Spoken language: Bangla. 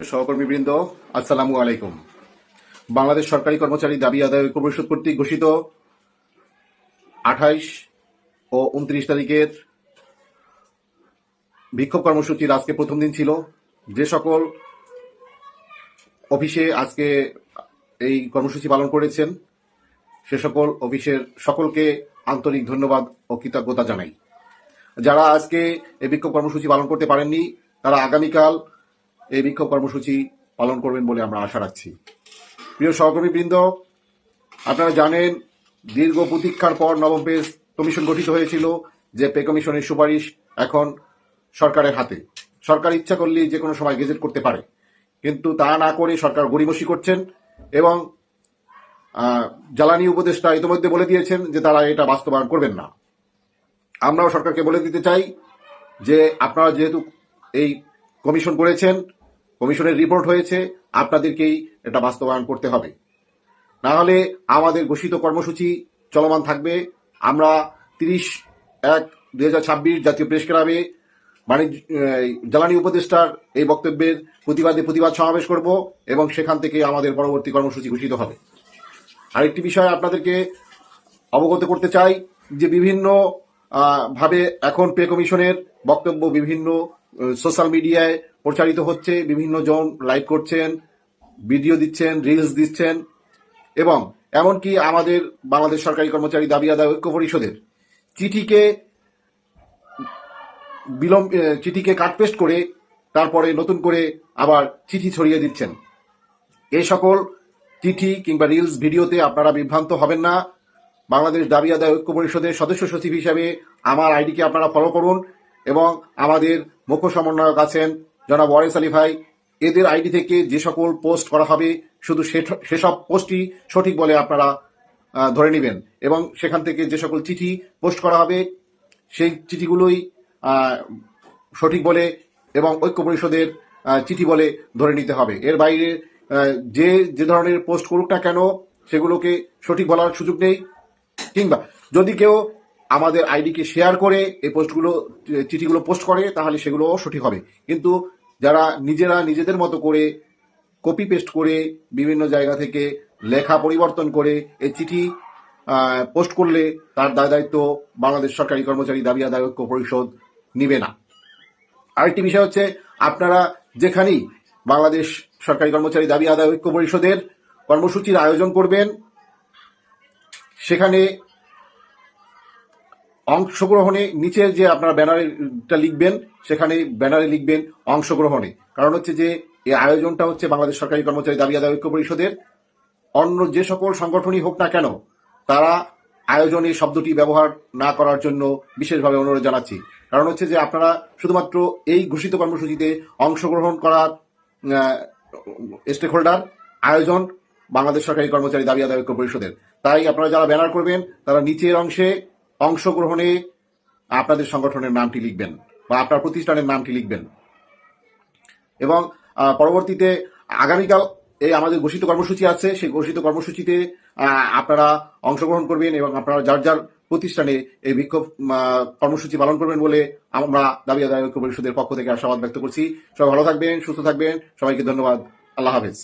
সহকর্মীবৃন্দ, আসসালামু আলাইকুম। বাংলাদেশ সরকারি কর্মচারী দাবি আদায় পরিষদ কর্তৃক ঘোষিত আঠাইশ ও উনত্রিশ তারিখের বিক্ষোভ কর্মসূচির আজকে প্রথম দিন ছিল। যে সকল অফিসে আজকে এই কর্মসূচি পালন করেছেন, সে সকল অফিসের সকলকে আন্তরিক ধন্যবাদ ও কৃতজ্ঞতা জানাই। যারা আজকে এই বিক্ষোভ কর্মসূচি পালন করতে পারেননি, তারা আগামীকাল এই বিক্ষোভ কর্মসূচি পালন করবেন বলে আমরা আশা রাখছি। প্রিয় সহকর্মীবৃন্দ, আপনারা জানেন, দীর্ঘ প্রতীক্ষার পর নবম পে কমিশন গঠিত হয়েছিল, যে পে কমিশনের সুপারিশ এখন সরকারের হাতে। সরকার ইচ্ছা করলে যে কোনো সময় গেজেট করতে পারে, কিন্তু তা না করে সরকার গড়িমসি করছেন এবং জ্বালানি উপদেষ্টা ইতিমধ্যে বলে দিয়েছেন যে তারা এটা বাস্তবায়ন করবেন না। আমরাও সরকারকে বলে দিতে চাই যে আপনারা যেহেতু এই কমিশন করেছেন কমিশনের রিপোর্ট হয়েছে, আপনাদেরকেই এটা বাস্তবায়ন করতে হবে। না হলে আমাদের ঘোষিত কর্মসূচি চলমান থাকবে। আমরা তিরিশ এক দুই হাজার ছাব্বিশ জাতীয় প্রেস ক্লাবে বাণিজ্য জ্বালানি উপদেষ্টার এই বক্তব্যের প্রতিবাদে প্রতিবাদ সমাবেশ করব এবং সেখান থেকে আমাদের পরবর্তী কর্মসূচি ঘোষিত হবে। আরেকটি বিষয় আপনাদেরকে অবগত করতে চাই যে বিভিন্ন ভাবে এখন পে কমিশনের বক্তব্য বিভিন্ন সোশ্যাল মিডিয়ায় প্রচারিত হচ্ছে, বিভিন্ন জন লাইক করছেন, ভিডিও দিচ্ছেন, রিলস দিচ্ছেন এবং এমনকি আমাদের বাংলাদেশ সরকারি কর্মচারী দাবি আদায় ঐক্য পরিষদের চিঠিকে বিলম্ব চিঠিকে কাটপেস্ট করে তারপরে নতুন করে আবার চিঠি ছড়িয়ে দিচ্ছেন। এই সকল চিঠি কিংবা রিলস ভিডিওতে আপনারা বিভ্রান্ত হবেন না। বাংলাদেশ দাবি আদায় ঐক্য পরিষদের সদস্য সচিব হিসাবে আমার আইডিকে আপনারা ফলো করুন এবং আমাদের মুখ্য সমন্বয়ক আছেন জনাব ওয়ারেস আলী ভাই। এদের আইডি থেকে যে সকল পোস্ট করা হবে, শুধু সেসব পোস্টই সঠিক বলে আপনারা ধরে নেবেন এবং সেখান থেকে যে সকল চিঠি পোস্ট করা হবে, সেই চিঠিগুলোই সঠিক বলে এবং ঐক্য পরিষদের চিঠি বলে ধরে নিতে হবে। এর বাইরে যে যে ধরনের পোস্ট করুক না কেন, সেগুলোকে সঠিক বলার সুযোগ নেই। কিংবা যদি কেউ আমাদের আইডিকে শেয়ার করে, এই পোস্টগুলো, চিঠিগুলো পোস্ট করে, তাহলে সেগুলোও সঠিক হবে। কিন্তু যারা নিজেরা নিজেদের মতো করে কপি পেস্ট করে বিভিন্ন জায়গা থেকে লেখা পরিবর্তন করে এই চিঠি পোস্ট করলে তার দায় দায়িত্ব বাংলাদেশ সরকারি কর্মচারী দাবি আদায় ঐক্য পরিষদ নিবে না। আরেকটি বিষয় হচ্ছে, আপনারা যেখানেই বাংলাদেশ সরকারি কর্মচারী দাবি আদায় ঐক্য পরিষদের কর্মসূচির আয়োজন করবেন সেখানে অংশগ্রহণে নিচে যে আপনারা ব্যানারটা লিখবেন, সেখানে ব্যানারে লিখবেন অংশগ্রহণে। কারণ হচ্ছে যে এই আয়োজনটা হচ্ছে বাংলাদেশ সরকারি কর্মচারী দাবি আদায় ঐক্য পরিষদের। অন্য যে সকল সংগঠনই হোক না কেন, তারা আয়োজনে শব্দটি ব্যবহার না করার জন্য বিশেষভাবে অনুরোধ জানাচ্ছি। কারণ হচ্ছে যে আপনারা শুধুমাত্র এই ঘোষিত কর্মসূচিতে অংশগ্রহণ করার স্টেক হোল্ডার আয়োজন বাংলাদেশ সরকারি কর্মচারী দাবি আদায় ঐক্য পরিষদের। তাই আপনারা যারা ব্যানার করবেন, তারা নিচের অংশে অংশগ্রহণে আপনাদের সংগঠনের নামটি লিখবেন বা আপনার প্রতিষ্ঠানের নামটি লিখবেন। এবং পরবর্তীতে আগামীকাল এই আমাদের ঘোষিত কর্মসূচি আছে। সেই ঘোষিত কর্মসূচিতে আপনারা অংশগ্রহণ করবেন এবং আপনারা যার যার প্রতিষ্ঠানে এই বিক্ষোভ কর্মসূচি পালন করবেন বলে আমরা দাবি আদায় ঐক্য পরিষদের পক্ষ থেকে আশাবাদ ব্যক্ত করছি। সবাই ভালো থাকবেন, সুস্থ থাকবেন। সবাইকে ধন্যবাদ। আল্লাহ হাফেজ।